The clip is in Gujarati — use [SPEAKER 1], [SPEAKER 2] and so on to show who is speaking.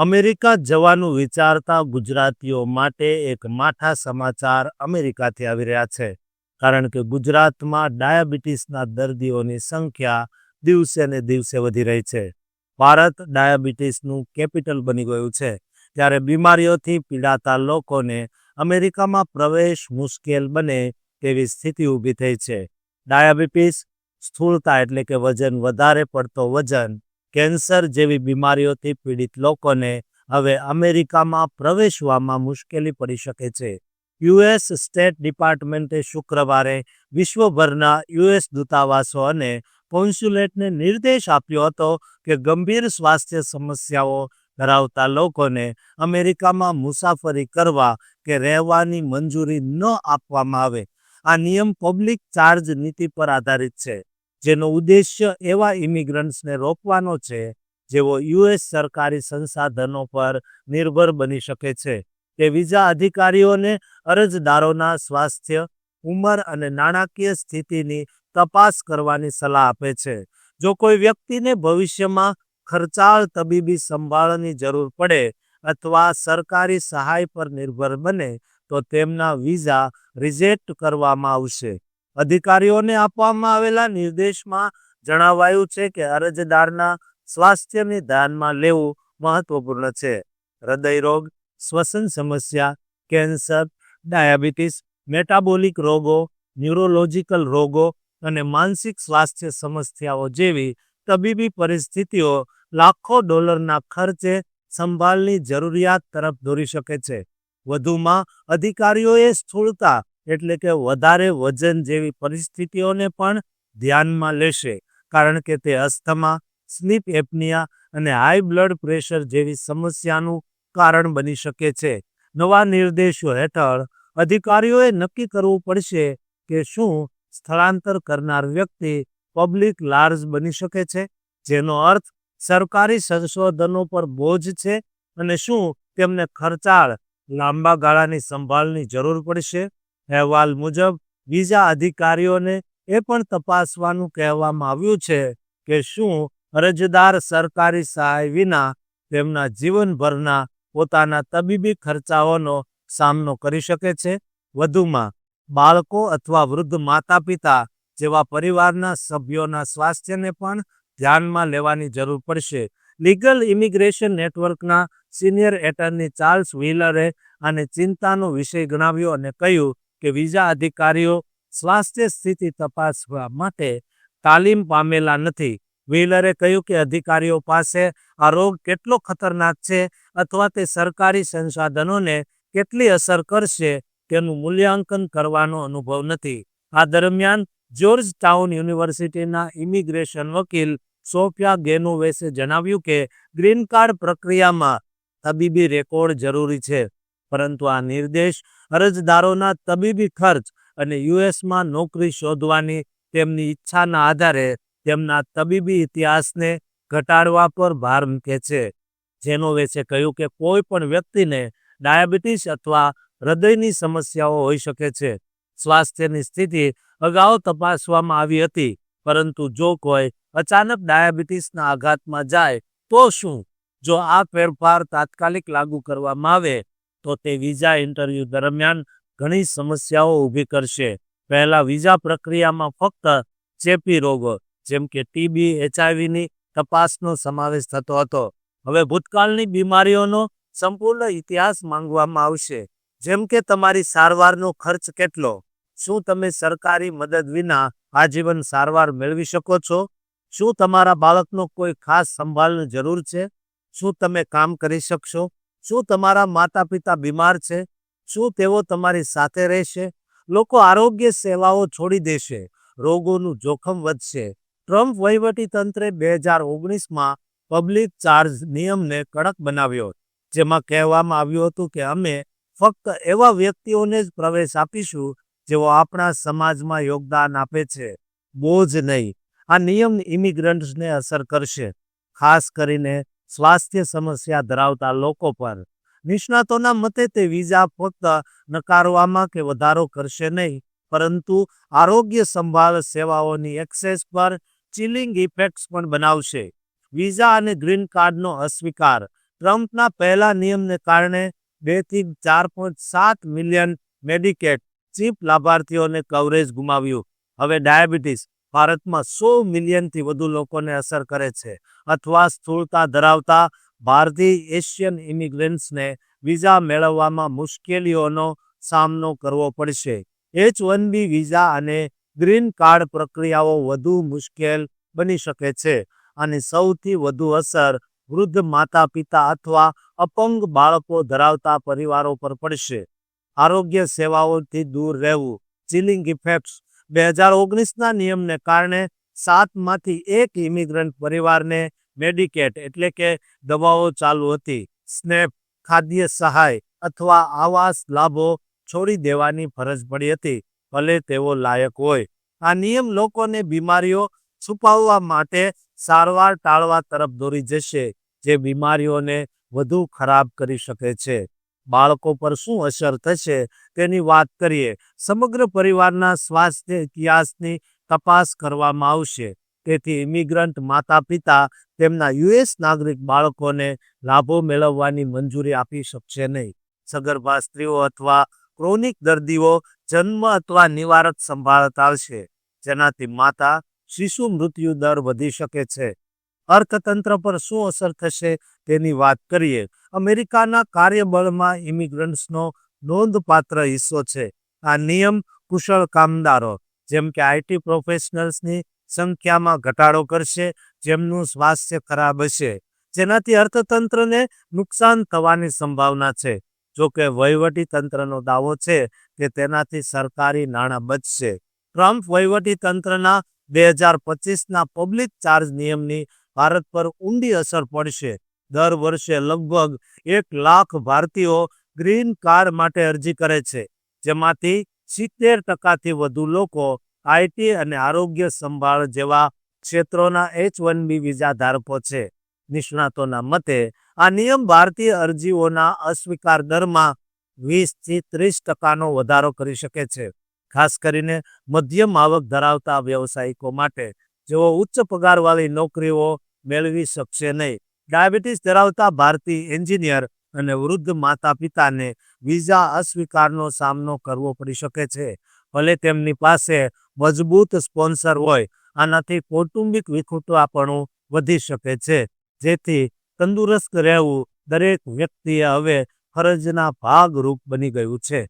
[SPEAKER 1] અમેરિકા જવાનું વિચારતા ગુજરાતીઓ માટે એક માઠા સમાચાર અમેરિકાથી આવી રહ્યા છે. કારણ કે ગુજરાતમાં ડાયાબિટીસના દર્દીઓની સંખ્યા દિવસે ને દિવસે વધી રહી છે. ભારત ડાયાબિટીસનું કેપિટલ બની ગયું છે. ત્યારે બીમારીઓથી પીડાતા લોકોને અમેરિકામાં પ્રવેશ મુશ્કેલ બને તેવી સ્થિતિ ઊભી થઈ છે. ડાયાબિટીસ સ્થૂળતા એટલે કે વજન વધારે પડતો વજન કેન્સર જેવી બીમારીઓથી પીડિત લોકોને હવે અમેરિકામાં પ્રવેશવામાં મુશ્કેલી પડી શકે છે. યુએસ સ્ટેટ ડિપાર્ટમેન્ટે શુક્રવારે વિશ્વભરના યુએસ દૂતાવાસો અને કોન્સ્યુલેટને નિર્દેશ આપ્યો હતો કે ગંભીર સ્વાસ્થ્ય સમસ્યાઓ ધરાવતા લોકોને અમેરિકામાં મુસાફરી કરવા કે રહેવાની મંજૂરી ન આપવામાં આવે. આ નિયમ પબ્લિક ચાર્જ નીતિ પર આધારિત છે. જેનો ઉદ્દેશ્ય એવા ઇમિગ્રન્ટ્સને રોકવાનો છે, જેઓ યુએસ સરકારી સંસાધનો પર નિર્ભર બની શકે છે. તે વિઝા અધિકારીઓને અરજદારોના સ્વાસ્થ્ય, ઉંમર અને નાણાકીય સ્થિતિની તપાસ કરવાની સલાહ આપે છે. જો કોઈ વ્યક્તિને ભવિષ્યમાં ખર્ચાળ તબીબી સંભાળની જરૂર પડે અથવા સરકારી સહાય પર નિર્ભર બને, તો તેમના વિઝા રિજેક્ટ કરવામાં આવશે. અધિકારીઓને આપવામાં આવેલા નિર્દેશમાં જણાવાયું છે કે અરજદારના સ્વાસ્થ્યને ધ્યાનમાં લેવું મહત્વપૂર્ણ છે. હૃદયરોગ શ્વસન સમસ્યા, કેન્સર, ડાયાબિટીસ, મેટાબોલિક રોગો, ન્યુરોલોજિકલ રોગો અને માનસિક સ્વાસ્થ્ય સમસ્યાઓ જેવી તબીબી પરિસ્થિતિઓ લાખો ડોલરના ખર્ચે સંભાળની જરૂરિયાત તરફ દોરી શકે છે. વધુમાં અધિકારીઓએ સ્થૂળતા એટલે કે વધારે વજન જેવી પરિસ્થિતિઓને પણ ધ્યાનમાં લેશે. કારણ કે તે અસ્થમા, સ્લીપ એપનિયા અને હાઈ બ્લડ પ્રેશર જેવી સમસ્યાનું કારણ બની શકે છે. નવા નિર્દેશો હેઠળ અધિકારીઓએ નક્કી કરવું પડશે કે શું સ્થળાંતર કરનાર વ્યક્તિ પબ્લિક લાર્જ બની શકે છે, જેનો અર્થ સરકારી સંશોધનો પર બોજ છે અને શું તેમને ખર્ચાળ લાંબા ગાળાની સંભાળની જરૂર પડશે. અહેવાલ મુજબ, બીજા અધિકારીઓને એ પણ તપાસવાનું કહેવામાં આવ્યું છે કે શું અરજદાર સરકારી સહાય વિના તેમના જીવનભરના પોતાના તબીબી ખર્ચાઓનો સામનો કરી શકે છે? વધુમાં, બાળકો અથવા વૃદ્ધ માતા પિતા જેવા પરિવારના સભ્યોના સ્વાસ્થ્યને પણ ધ્યાનમાં લેવાની જરૂર પડશે. લીગલ ઇમિગ્રેશન નેટવર્કના સિનિયર એટર્ની ચાર્લ્સ વ્હીલરે આને ચિંતાનો વિષય ગણાવ્યો અને કહ્યું કે વિઝા અધિકારીઓ સ્વાસ્થ્ય સ્થિતિ તપાસવા માટે તાલીમ પામેલા નથી. વ્હીલરે કહ્યું કે અધિકારીઓ પાસે આ રોગ કેટલો ખતરનાક છે અથવા તે સરકારી સંસાધનોને કેટલી અસર કરશે તેનું મૂલ્યાંકન કરવાનો અનુભવ નથી. આ દરમિયાન જ્યોર્જ ટાઉન યુનિવર્સિટીના ઇમિગ્રેશન વકીલ સોફિયા ગેનોવેસે જણાવ્યું કે ગ્રીન કાર્ડ પ્રક્રિયામાં તબીબી રેકોર્ડ જરૂરી છે. પરંતુ આ નિર્દેશ અરજદારોના તબીબી ખર્ચ અને યુએસમાં નોકરી શોધવાની તેમની ઈચ્છાના આધારે તેમના તબીબી ઇતિહાસને ઘટાડવા પર ભાર મૂકે છે. જેનોવેસે કહ્યું કે કોઈ પણ વ્યક્તિને ડાયાબિટીસ અથવા હૃદયની સમસ્યાઓ હોઈ શકે છે. સ્વાસ્થ્યની સ્થિતિ અગાઉ તપાસવામાં આવી હતી, પરંતુ જો કોઈ અચાનક ડાયાબિટીસના આઘાતમાં જાય તો શું? જો આ ફેરફાર તાત્કાલિક લાગુ કરવામાં આવે તો તે વિઝા ઇન્ટરવ્યૂ દરમિયાન ઘણી સમસ્યાઓ ઊભી કરશે. પહેલા વિઝા પ્રક્રિયામાં ફક્ત ચેપી રોગો, જેમ કે ટીબી એચઆઈવીની તપાસનો સમાવેશ થતો હતો. હવે ભૂતકાળની બીમારીઓનો સંપૂર્ણ ઇતિહાસ માંગવામાં આવશે. જેમ કે તમારી સારવારનો ખર્ચ કેટલો? શું તમે સરકારી મદદ વિના આજીવન સારવાર મેળવી શકો છો? શું તમારા બાળકનો કોઈ ખાસ સંભાળની જરૂર છે? શું તમે કામ કરી શકશો? શું તમારા માતા પિતા બીમાર છે? શું તેઓ તમારી સાથે રહેશે? લોકો આરોગ્ય સેવાઓ છોડી દેશે. રોગોનું જોખમ વધશે. ટ્રમ્પ વહીવટી તંત્રે બે હજાર ઓગણીસમાં પબ્લિક ચાર્જ નિયમને કડક બનાવ્યો, જેમાં કહેવામાં આવ્યું હતું કે અમે ફક્ત એવા વ્યક્તિઓને જ પ્રવેશ આપીશું જેઓ આપણા સમાજમાં યોગદાન આપે છે. બોજ નહીં. આ નિયમ ઇમિગ્રન્ટ્સને અસર કરશે, ખાસ કરીને સ્વાસ્થ્ય સમસ્યા ધરાવતા લોકો પર. નિષ્ણાતોના મતે તે વિઝા ફક્ત નકારવામાં કે વધારો કરશે નહીં, પરંતુ આરોગ્ય સંભાળ સેવાઓની એક્સેસ પર ચિલિંગ ઇફેક્ટ્સ પણ બનાવશે. વિઝા અને ગ્રીન કાર્ડનો અસ્વીકાર ટ્રમ્પના પહેલા નિયમને કારણે બેથી ચાર પોઈન્ટ સાત મિલિયન મેડિકેટ ચીપ લાભાર્થીઓને કવરેજ ગુમાવ્યું. હવે ડાયાબિટીસ ભારતમાં સો મિલિયનથી વધુ લોકોને અસર કરે છે. અથવા સ્થૂળતા ધરાવતા ભારતીય એશિયન ઇમિગ્રન્ટ્સને વિઝા મેળવવામાં મુશ્કેલીઓનો સામનો કરવો પડશે. એચ વન બી વિઝા અને ગ્રીન કાર્ડ પ્રક્રિયાઓ વધુ મુશ્કેલ બની શકે છે અને સૌથી વધુ અસર વૃદ્ધ માતા પિતા અથવા અપંગ બાળકો ધરાવતા પરિવારો પર પડશે. આરોગ્ય સેવાઓથી દૂર રહેવું ચિલિંગ ઇફેક્ટ્સ બે હજાર ઓગણીસના નિયમને કારણે સાતમાંથી એક ઇમિગ્રન્ટ પરિવારને મેડિકેટ એટલે કે દવાઓ ચાલુ હતી. સ્નેપ, ખાદ્ય સહાય અથવા આવાસ લાભો છોડી દેવાની ફરજ પડી હતી, ભલે તેઓ લાયક હોય. આ નિયમ લોકોને બીમારીઓ છુપાવવા માટે સારવાર ટાળવા તરફ દોરી જશે, જે બીમારીઓને વધુ ખરાબ કરી શકે છે. બાળકો પર શું અસર થશે તેની વાત કરીએ. સમગ્ર પરિવારના સ્વાસ્થ્ય ઇતિહાસની તપાસ કરવામાં આવશે. તેથી ઇમિગ્રન્ટ માતા પિતા તેમના યુએસ નાગરિક બાળકોને લાભો મેળવવાની મંજૂરી આપી શકશે નહીં. સગર્ભા સ્ત્રીઓ અથવા ક્રોનિક દર્દીઓ જન્મ અથવા નિવારક સંભાળતા આવશે જેનાથી માતા, શિશુ મૃત્યુ દર વધી શકે છે. અર્થતંત્ર પર શું અસર થશે તેની વાત કરીએ. અમેરિકાના કાર્યબળમાં ઇમિગ્રન્ટ્સનો નોંધપાત્ર હિસ્સો છે. આ નિયમ કુશળ કામદારો, જેમ કે આઈટી પ્રોફેશનલ્સની સંખ્યામાં ઘટાડો કરશે, જેમનું સ્વાસ્થ્ય ખરાબ હશે. જેનાથી અર્થતંત્રને નુકસાન થવાની સંભાવના છે. જો કે વહીવટી તંત્રનો દાવો છે કે તેનાથી સરકારી નાણાં બચશે. ટ્રમ્પ તંત્રના બે હજાર પચીસના પબ્લિક ચાર્જ નિયમની ભારત પર ઊંડી અસર પડશે. દર વર્ષે લગભગ એક લાખ ભારતીયો ગ્રીન કાર્ડ માટે અરજી કરે છે, જેમાંથી સિત્તેર ટકાથી વધુ લોકો આઈટી અને આરોગ્ય સંભાળ જેવા ક્ષેત્રોના એચ વન બી વિઝા ધારકો છે. નિષ્ણાતોના મતે, આ નિયમ ભારતીય અરજીઓના અસ્વીકાર દરમાં વીસથી ત્રીસ ટકાનો વધારો કરી શકે છે, ખાસ કરીને મધ્યમ આવક ધરાવતા વ્યવસાયિકો માટે જેઓ ઉચ્ચ પગારવાળી નોકરીઓ મેળવી શકશે નહીં. ડાયાબિટીસ ધરાવતા ભારતીય એન્જિનિયર અને વૃદ્ધ માતા પિતાને વિઝા અસ્વીકારનો સામનો કરવો પડી શકે છે. ભલે તેમની પાસે મજબૂત સ્પોન્સર હોય, આનાથી કૌટુંબિક વિખુટાપણું વધી શકે છે. જેથી તંદુરસ્ત રહેવું દરેક વ્યક્તિએ હવે ફરજના ભાગરૂપ બની ગયું છે.